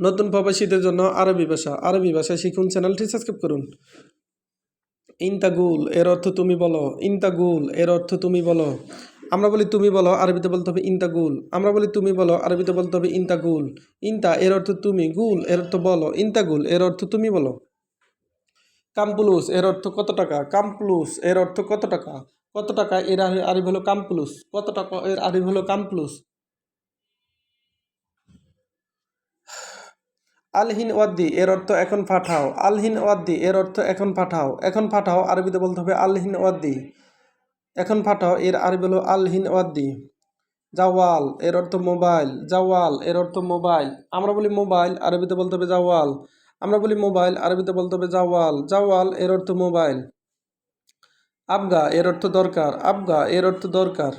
নতুন প্রবাসীদের জন্য আরবি ভাষা। আরবি ভাষা শিখুন, চ্যানেলটি সাবস্ক্রাইব করুন। ইন্তাগুল, এর অর্থ তুমি বলো। ইন্তাগুল, এর অর্থ তুমি বলো। আমরা বলি তুমি বলো, আরবিতে বলতে হবে ইন্তাগুল। আমরা বলি তুমি বলো, আরবিতে বলতে হবে ইন্তাগুল। ইন্তা, এর অর্থ তুমি। গুল, এর অর্থ বলো। ইন্তাগুল, এর অর্থ তুমি বলো। কামপুলুস, এর অর্থ কত টাকা? কামপ্লুস, এর অর্থ কত টাকা? কত টাকা, এর আরি- আরিব হলো কামপ্লুস। কত টাকা, এর আরিব হলো কামপ্লুস। আলহিন ওয়াদ্দি, এর অর্থ এখন পাঠাও। আলহিন ওয়াদ্দি, এর অর্থ এখন পাঠাও। এখন পাঠাও, আরবিতে বলতে হবে আলহিন ওয়াদ্দি। এখন পাঠাও, এর আরবি হলো আলহিন ওয়াদ্দি। জাওয়াল, এর অর্থ মোবাইল। জাওয়াল, এর অর্থ মোবাইল। আমরা বলি মোবাইল, আরবিতে বলতে হবে জাওয়াল। আমরা বলি মোবাইল, আরবিতে বলতে হবে জাওয়াল। জাওয়াল, এর অর্থ মোবাইল। আবগা, এর অর্থ দরকার। আবগা, এর অর্থ দরকার।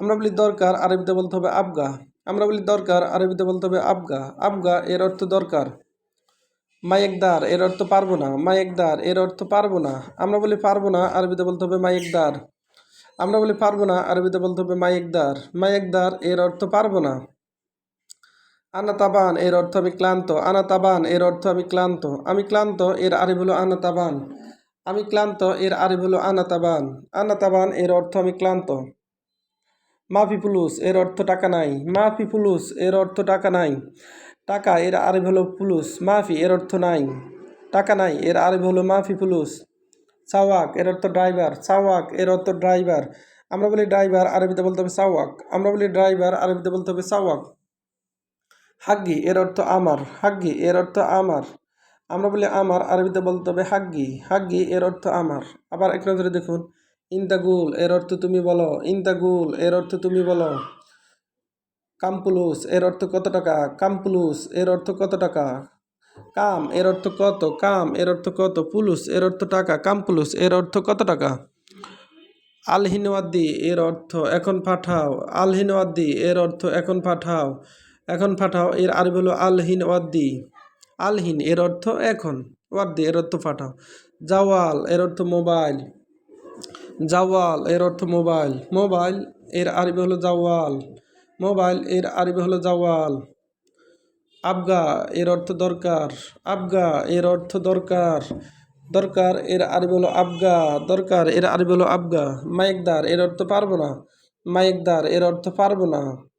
আমরা বলি দরকার, আরবিতে বলতে হবে আবগা। আমরা বলি দরকার, আরবিতে বলতে হবে আবগা। আবগা এর অর্থ দরকার। মায়েকদার এর অর্থ পারব না। মায়েকদার এর অর্থ পারব না। আমরা বলি পারব না, আরবিতে বলতে হবে মায়েকদার। আমরা বলি পারব না, আরবিতে বলতে হবে মায়েকদার। মায়েকদার এর অর্থ পারব না। আনা তাবান এর অর্থ আমি ক্লান্ত। আনা তাবান এর অর্থ আমি ক্লান্ত। আমি ক্লান্ত এর আরিব হলো আনা তাবান আমি ক্লান্ত এর আরিব হলো আনা তাবান আনা তাবান এর অর্থ আমি ক্লান্ত। মাফি পুলুস, এর অর্থ টাকা নাই। মাফি পুলুস, এর অর্থ টাকা নাই। টাকা, এর আরিব হলো পুলুস। মাফি, এর অর্থ নাই। টাকা নাই, এর আরিব হলো মাফি পুলুস। সাওয়াক, এর অর্থ ড্রাইভার। সাওয়াক, এর অর্থ ড্রাইভার। আমরা বলি ড্রাইভার, আরবিতে বলতে হবে সাওয়াক। আমরা বলি ড্রাইভার, আরবিতে বলতে হবে সাওয়াক। হাগ্গি, এর অর্থ আমার। হাগ্গি, এর অর্থ আমার। আমরা বলি আমার, আরবিতে বলতে হবে হাগ্গি। হাগ্গি, এর অর্থ আমার। আবার এক নজরে দেখুন। ইন্তাগুল এর অর্থ তুমি বলো ইন্তাগুল এর অর্থ তুমি বলো কামপুলুস এর অর্থ কত টাকা কামপুলুস এর অর্থ কত টাকা কাম এর অর্থ কত কাম এর অর্থ কত পুলুস এর অর্থ টাকা কামপুলুস এর অর্থ কত টাকা আলহিনওয়াদ্দি এর অর্থ এখন পাঠাও আলহিনওয়াদ্দি এর অর্থ এখন পাঠাও এখন পাঠাও এর আরবি হলো আলহিন ওয়াদ্দি আলহিন এর অর্থ এখন ওয়াদ্দি এর অর্থ পাঠাও জাওয়াল এর অর্থ মোবাইল জাওয়াল, এর অর্থ মোবাইল। মোবাইল, এর আরবি হলো জাওয়াল। মোবাইল, এর আরবি হলো জাওয়াল। আবগা, এর অর্থ দরকার। আবগা, এর অর্থ দরকার। দরকার, এর আরবি হলো আবগা। দরকার, এর আরবি হলো আবগা। মায়েকদার, এর অর্থ পারব না। মায়েকদার, এর অর্থ পারব না।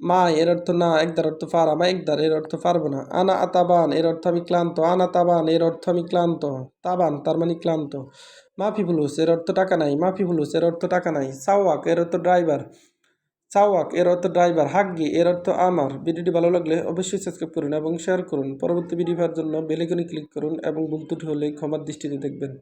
মা এর অর্থ না, একদার অর্থ পারা মা একদার, এর অর্থ পারব না। আনা আতাবান, এর অর্থ আমি ক্লান্ত। আনা তাবান, এর অর্থ আমি ক্লান্ত। তাবান, তার মানে ক্লান্ত। মাফি ফুলুস, এর অর্থ টাকা নাই। মাফি ফুলুস, এর অর্থ টাকা নাই। সাওয়াক, এর অর্থ ড্রাইভার। সাওয়াক, এর অর্থ ড্রাইভার। হাগ্গি, এর অর্থ আমার। ভিডিওটি ভালো লাগলে অবশ্যই সাবস্ক্রাইব করুন এবং শেয়ার করুন। পরবর্তী ভিডিও পাওয়ার জন্য বেলেকনে ক্লিক করুন এবং ভুল ত্রুটি হলে ক্ষমার দৃষ্টিতে দেখবেন।